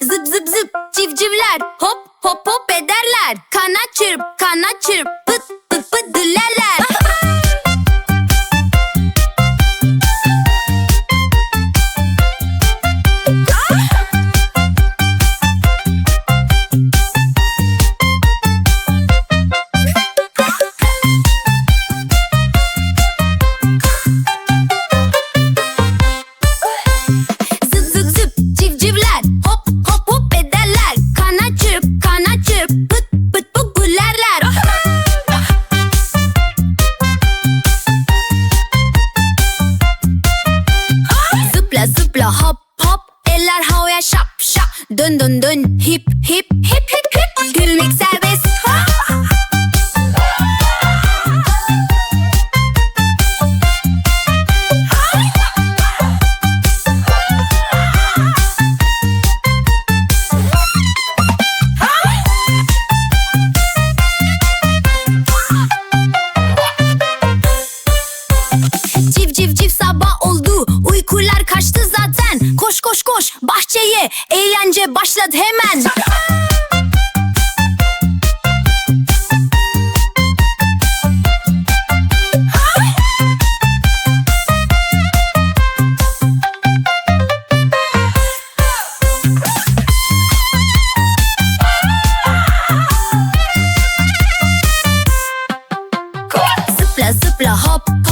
Zıp zıp zıp. Civcivler. Hop hop hop ederler. Kanat çırp kanat çırp. Pıt pıt pıt düllerler hop eller havaya şap şap. Dön dön dön. Hip hip hip hip hip. Gülmek serbest. Civ civ civ sabah oldu. Uykular kaçtı zaten Koş koş koş. Bahçeye. Eğlence başladı hemen. Zıpla zıpla hop